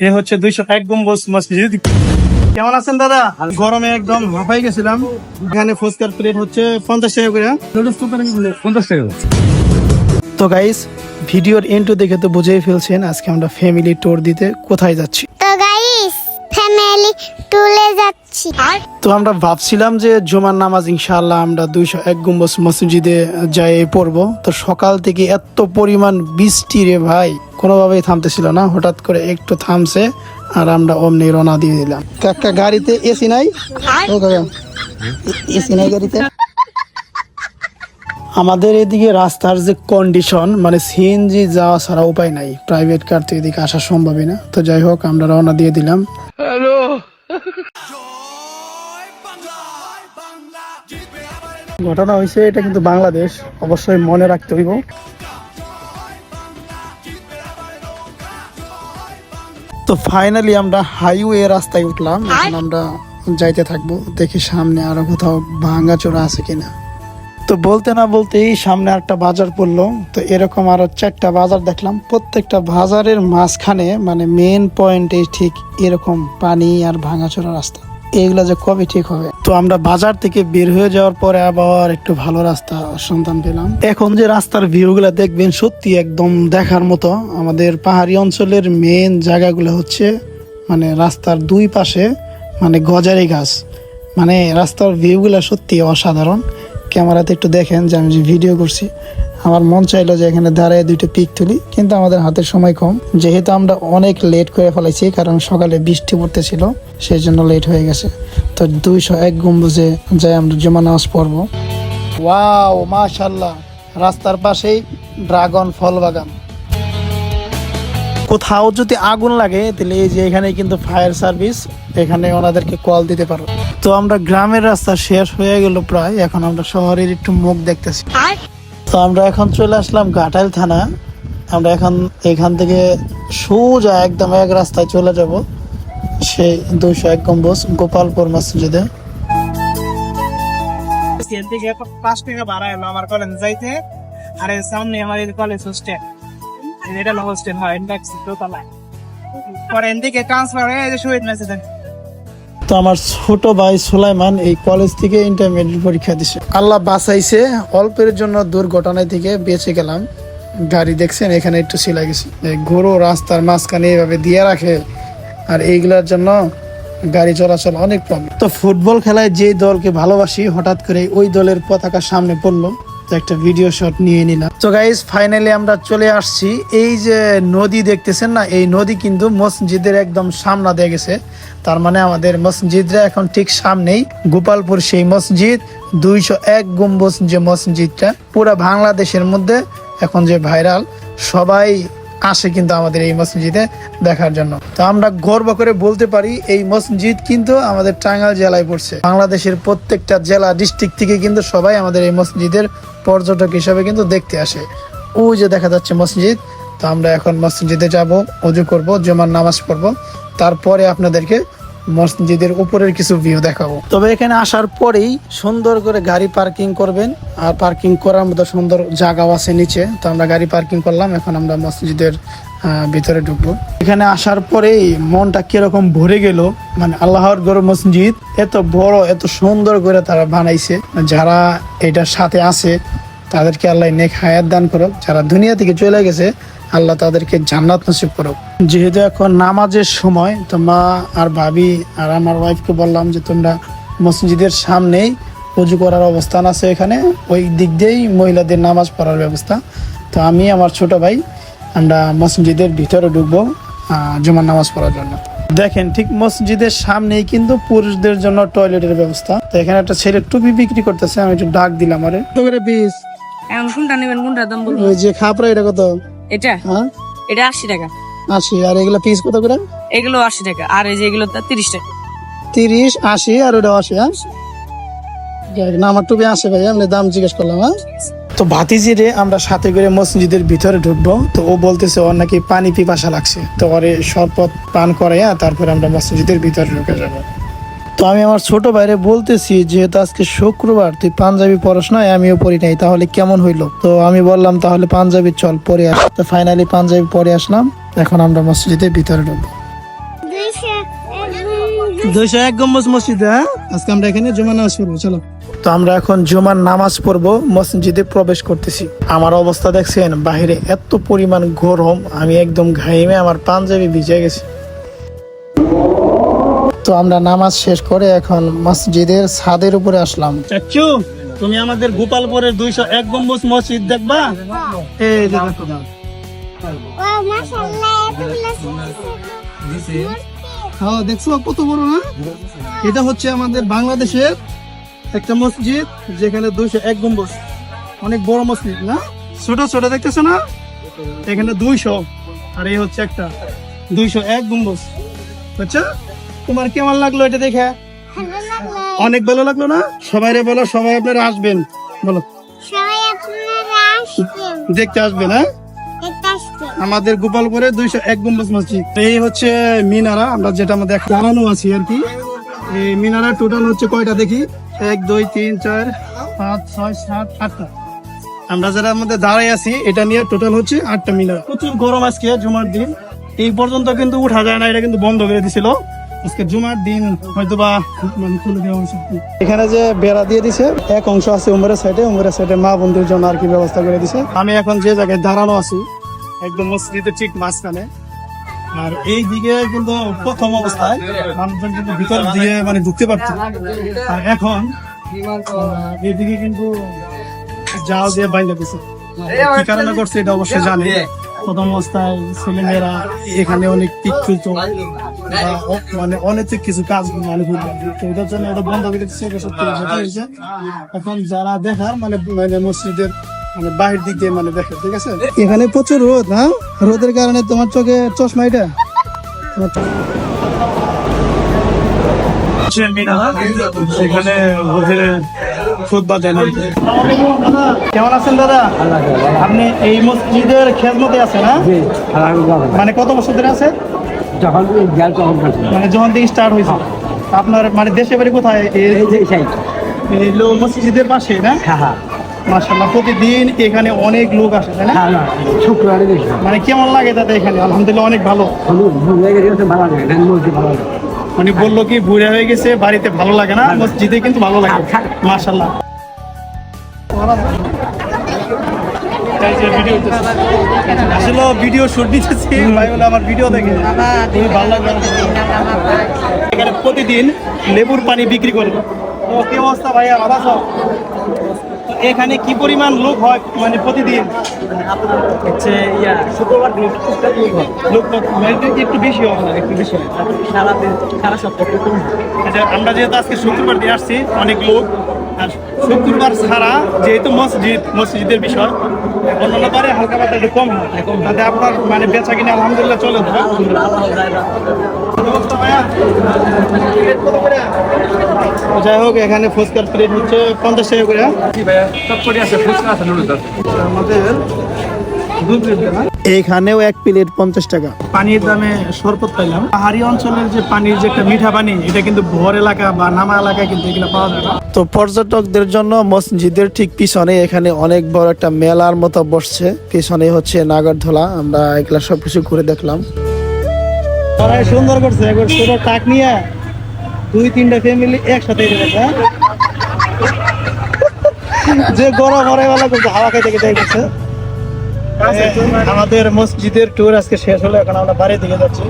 এ হচ্ছে দুইশো এক গম্বুজ মসজিদ। কেমন আছেন দাদা? গরমে একদম হাঁপাই গেছিলাম। এখানে ফুচকার প্লেট হচ্ছে পঞ্চাশ টাকা করে। পঞ্চাশ টাকা তো গাইস ভিডিওর এন্ডও দেখে তো বুঝেই ফেলছেন আজকে আমরা ফ্যামিলি ট্যুর দিতে কোথায় যাচ্ছি? তো গাইস ফ্যামিলি ট্যুরে যাচ্ছি। তো আমরা ভাবছিলাম যে জুমার নামাজ ইনশাআল্লাহ আমরা দুইশো এক গম্বুজ মসজিদে যাই পড়ব তো সকাল থেকে এত পরিমাণ বৃষ্টি রে ভাই কোনোভাবেই থামতেছিল না। হঠাৎ করে একটু থামছে আর আমরা অমনি রওনা দিয়ে দিলাম। একটা গাড়িতে এসি নাই? ও এসি নাই গাড়িতে? আমাদের এদিকে রাস্তার যে কন্ডিশন মানে সিএনজি যাওয়া ছাড়া উপায় নাই। প্রাইভেট কার তো এদিকে আসা সম্ভবই না। তো যাই হোক আমরা রওনা দিয়ে দিলাম। ঘটনা হয়েছে এটা কিন্তু বাংলাদেশ। অবশ্যই মনে রাখতে হইব। তো ফাইনালি আমরা হাইওয়ে রাস্তায় উঠলাম। এখন আমরা যাইতে থাকব দেখি সামনে আরও কোথাও ভাঙা চোরা আছে কিনা। তো বলতে না বলতেই সামনে একটা বাজার পড়ল। তো এরকম আরও চারটা বাজার দেখলাম। প্রত্যেকটা বাজারের মাঝখানে মানে মেন পয়েন্টে ঠিক এরকম পানি আর ভাঙাচোরা রাস্তা। এগুলা যে কবে ঠিক হবে? তো আমরা বাজার থেকে বের হয়ে যাওয়ার পরে আবার একটু ভালো রাস্তা সন্ধান পেলাম। এখন যে রাস্তার ভিউ গুলা দেখবেন সত্যি একদম দেখার মতো। আমাদের পাহাড়ি অঞ্চলের মেন জায়গাগুলো হচ্ছে মানে রাস্তার দুই পাশে মানে গজারি গাছ। মানে রাস্তার ভিউগুলো সত্যি অসাধারণ। ক্যামেরাতে একটু দেখেন যে আমি যে ভিডিও করছি। আমার মন চাইলো যে এখানে দাঁড়ায় দুইটা পিক তুলি, কিন্তু আমাদের হাতে সময় কম। যেহেতু আমরা অনেক লেট করে ফেলাইছি, কারণ সকালে বৃষ্টি পড়তেছিল সেই জন্য লেট হয়ে গেছে। তো দুইশো এক গম্বুজে যাই আমরা জমা নামাজ পড়ব। ওয়াও মাশাল্লাহ রাস্তার পাশেই ড্রাগন ফল বাগান। কোথাও যদি আগুন লাগে, তাহলে এই যে এখানে কিন্তু ফায়ার সার্ভিস, এখানে ওনাদেরকে কল দিতে পারো। তো আমরা গ্রামের রাস্তা শেষ হয়ে গেল প্রায়, এখন আমরা শহরের একটু মুখ দেখতেছি। তো আমরা এখন চলে আসলাম ঘাটাইল থানা। আমরা এখন এখান থেকে সোজা একদম এক রাস্তায় চলে যাব। সেই দুইশো এক গম্বুজ গোপালপুর মসজিদে। পাঁচ আমার কলেজ যাইতে। আর সামনে আমার কলেজ হোস্টেল এটা হোস্টেল হয় দোতলায়। পরে এদিকে ট্রান্সফার হয়ে শহীদ মেসেজে তো আমার ছোট ভাই সুলাইমান এই কলেজ থেকে ইন্টারমিডিয়েট পরীক্ষা দিছে। আল্লাহ বাঁচাইছে, অল্পের জন্য দুর্ঘটনায় থেকে বেঁচে গেলাম। গাড়ি দেখছেন, এখানে একটু সিলা গেছে। এই গরু রাস্তার মাঝখানে এইভাবে দিয়ে রাখে, আর এইগুলোর জন্য গাড়ি চলাচল অনেক প্রবলেম তো ফুটবল খেলায় যে দলকে ভালোবাসি, হঠাৎ করে ওই দলের পতাকা সামনে পড়ল। একটা ভিডিও শট নিয়ে নিলাম। তো গাইজ ফাইনালি আমরা চলে আসছি। এই যে নদী দেখতেছেন না, এই নদী কিন্তু মসজিদের একদম সামনা দিয়ে গেছে। তার মানে আমাদের মসজিদরা এখন ঠিক সামনেই। গোপালপুর সেই মসজিদ, দুইশো এক গম্বুজ যে মসজিদটা, পুরা বাংলাদেশের মধ্যে এখন যে ভাইরাল। সবাই আসে কিন্তু আমাদের এই মসজিদে দেখার জন্য। তো আমরা গর্ব করে বলতে পারি, এই মসজিদ কিন্তু আমাদের টাঙ্গাল জেলায় পড়ছে। বাংলাদেশের প্রত্যেকটা জেলা ডিস্ট্রিক্ট থেকে কিন্তু সবাই আমাদের এই মসজিদের পর্যটক হিসাবে কিন্তু দেখতে আসে। ও যে দেখা যাচ্ছে মসজিদ, তো আমরা এখন মসজিদে যাব উজু করব, জমার নামাজ পড়ব। তারপরে আপনাদেরকে মসজিদের উপরের কিছু ভিউ দেখাবো। তবে এখানে আসার পরেই সুন্দর করে গাড়ি পার্কিং করবেন। আর পার্কিং করার মতো সুন্দর জায়গাও আছে নিচে। তো আমরা গাড়ি পার্কিং করলাম, এখন আমরা মসজিদের ভিতরে ঢুকবো। এখানে আসার পরেই মনটা কীরকম ভরে গেল। মানে আল্লাহর গড় মসজিদ, এত বড়, এত সুন্দর করে তারা বানাইছে। যারা এটার সাথে আছে তাদেরকে আল্লাহ নেক হায়াত দান করুক। যারা দুনিয়া থেকে চলে গেছে, আল্লাহ তাদেরকে জান্নাত নসিব করুক। যেহেতু এখন নামাজের সময়, তো মা আর ভাবি আর আমার ওয়াইফকে বললাম যে তোমরা মসজিদের সামনেই উজু করার অবস্থান আছে এখানে। ওই দিক দিয়েই মহিলাদের নামাজ পড়ার ব্যবস্থা। তো আমি, আমার ছোট ভাই, আমরা মসজিদের ভিতরে ঢুকবো জুমার নামাজ পড়ার জন্য। দেখেন, ঠিক মসজিদের সামনেই কিন্তু পুরুষদের জন্য টয়লেটের ব্যবস্থা। তো এখানে একটা ছেলে টুপি বিক্রি করতেছে, আমি একটু ডাক দিলাম আরে এখন কোনটা নেবেন কোনটা দাম ওই যে খাপড়া এটা কত? এটা? হ্যাঁ? এটা আশি টাকা। আশি আর এগুলো পিস কত করে? এগুলো আশি টাকা আর এই যে এগুলো তিরিশ টাকা। তিরিশ আশি আর ওটা আশি হ্যাঁ? আমার টুপি আসে ভাই আমি দাম জিজ্ঞেস করলাম হ্যাঁ? তো ভাতিজিরে আমরা সাথে করে মসজিদের ভিতরে ঢুকবো তো ও বলতেছে ওর নাকি পানি পিপাসা লাগছে। তো ওরে শরবত পান করে তারপরে আমরা মসজিদের ভিতরে ঢুকে যাব। তো আমি আমার ছোট ভাইরে বলতেছি যেহেতু আজকে শুক্রবার তুই পাঞ্জাবি পড়াস না আমিও পড়ি নাই তাহলে কেমন হইল? তো আমি বললাম তাহলে পাঞ্জাবি চল পরে আস। তো ফাইনালি পাঞ্জাবি পরে আসলাম এখন আমরা মসজিদের ভিতরে ঢুকবো। দুইশো এক গম্বুজ মসজিদ হ্যাঁ? আজকে আমরা এখানে জুমা নামাজ পড়ব চলো। তো আমরা এখন জুমার নামাজ পড়ব মসজিদে প্রবেশ করতেছি। আমার অবস্থা দেখছেন বাইরে এত পরিমাণ গরম আমি একদম ঘাইমে আমার পাঞ্জাবি ভিজে গেছে। তো আমরা নামাজ শেষ করে এখন মসজিদের ছাদের উপরে আসলাম। চাচ্ছু তুমি আমাদের গোপালপুরের দুইশো এক গম্বুজ মসজিদ দেখবা? হ্যাঁ দেখছ? কত বড়, না? এটা হচ্ছে আমাদের বাংলাদেশের একটা মসজিদ, যেখানে দুইশো এক গম্বুজ। অনেক বড় মসজিদ, না? ছোট ছোট দেখতেছো না? এখানে দুইশো, আর এই হচ্ছে একটা। দুইশো এক গম্বুজ। বুঝছ? তোমার কেমন লাগল এটা দেখে? অনেক ভালো লাগল না? সবাই বলো সবাই আপনারা আসবেন। বলো। সবাই আপনারা আসবেন। দেখতে আসবেন হ্যাঁ? আমাদের গোপালপুরে দুইশো এক গম্বুজ মসজিদ। এই হচ্ছে মিনারা আমরা যেটা আমাদের দাঁড়ানো আছি আর কি। এই মিনারা টোটাল হচ্ছে কয়টা দেখি? এক দুই তিন চার পাঁচ ছয় সাত আটটা। আমরা যারা আমাদের দাঁড়াই আছি এটা নিয়ে টোটাল হচ্ছে আটটা মিনার। প্রচুর গরম আজকে জুমার দিন। এই পর্যন্ত কিন্তু উঠা যায় না এটা কিন্তু বন্ধ করে দিছিল। আজকে জুমার দিন হয়তো বা মানে খুলে দেওয়া হয়েছে। এখানে যে বেড়া দিয়ে দিছে এক অংশ আছে উমরের সাইডে উমরের সাইডে মা বন্ধুর জন্য আর কি ব্যবস্থা করে দিছে। আমি এখন যে জায়গায় দাঁড়ানো আছি একদম মসজিদের ঠিক মাঝখানে আর এই দিকে কিন্তু প্রথম অবস্থায় মানুষজন কিন্তু ভিতর দিয়ে মানে ঢুকতে পারছে আর এখন আহ, এইদিকে কিন্তু জাল দিয়ে বাইরে দিছে। কি কারণে করছে এটা অবশ্যই জানে প্রথম অবস্থায় ছেলেমেয়েরা এখানে অনেক খুলতো মানে অনেক কিছু কাজ। মানে এটার জন্য এটা বন্ধ করে দিচ্ছে এখন যারা দেখার মানে মানে মসজিদের মানে বাহির দিক দিয়ে মানে দেখে, ঠিক আছে? এখানে প্রচুর রোদ হ্যাঁ? রোদের কারণে তোমার চোখে চশমা এটা? সেখানে ফুটবল দেন কেমন আছেন দাদা? আপনি এই মসজিদের খেদমতে আছেন হ্যাঁ? মানে কত বছর ধরে আছে যখন গেল তখন কাছে মানে যখন থেকে স্টার্ট হয়েছে। আপনার মানে দেশে বাড়ি কোথায়? এই- এই যে সেই। এই লো মসজিদের পাশে না? হ্যাঁ হ্যাঁ। মাসাল্লাহ প্রতিদিন এখানে অনেক লোক আসে তাই না? হ্যাঁ না শুক্রবারে মানে কেমন লাগে তাতে এখানে? আলহামদুলিল্লাহ অনেক ভালো। ভালো লাগে ভালো লাগে। মানে বলল কি ঘুরে হয়ে গেছে বাড়িতে ভালো লাগে না মসজিদে কিন্তু ভালো লাগে। মাশাল্লাহ আসলে ভিডিও শুট ভাই বলে আমার ভিডিও দেখে। খুবই ভালো লাগল এখানে প্রতিদিন লেবুর পানি বিক্রি করে ও কি অবস্থা ভাইয়া ভালো আছো? তো এখানে কি পরিমাণ লোক হয় মানে প্রতিদিন? হচ্ছে ইয়া শুক্রবার দিন লোক একটু- একটু বেশি হবে না একটু বেশি হয় সারা দিন সারা সপ্তাহ আচ্ছা, আমরা যেহেতু আজকে শুক্রবার দিয়ে আসছি অনেক লোক আর শুক্রবার ছাড়া যেহেতু মসজিদ মসজিদের বিষয় অন্যান্য বারে হালকা পাতলা একটু কম হয়। তাতে আপনার মানে বেচা কিনে আলহামদুলিল্লাহ চলে যাই হোক এখানে ফুচকার প্লেট হচ্ছে পঞ্চাশ টাকা করে হ্যাঁ? আমাদের দুই প্লেট দেন, হ্যাঁ? এইখানেও এক প্লেট পঞ্চাশ টাকা। পানির দামে শরবত পাইলাম। পাহাড়ি অঞ্চলের যে পানির যে একটা মিঠা পানি এটা কিন্তু ভোর এলাকা বা নামা এলাকায় কিন্তু এগুলো পাওয়া যায় না। তো পর্যটকদের জন্য মসজিদের ঠিক পিছনে এখানে অনেক বড় একটা মেলার মতো বসছে। পিছনে হচ্ছে নাগরধোলা আমরা এগুলা সবকিছু ঘুরে দেখলাম। তারাই সুন্দর করছে। একবার ছোট টাক নিয়ে দুই তিনটা ফ্যামিলি একসাথে হ্যাঁ? যে গরম হরে বেলা করছে হাওয়া খাইতে খেতে গেছে আমাদের মসজিদের ট্যুর আজকে শেষ হলো এখন আমরা বাড়ির দিকে যাচ্ছি।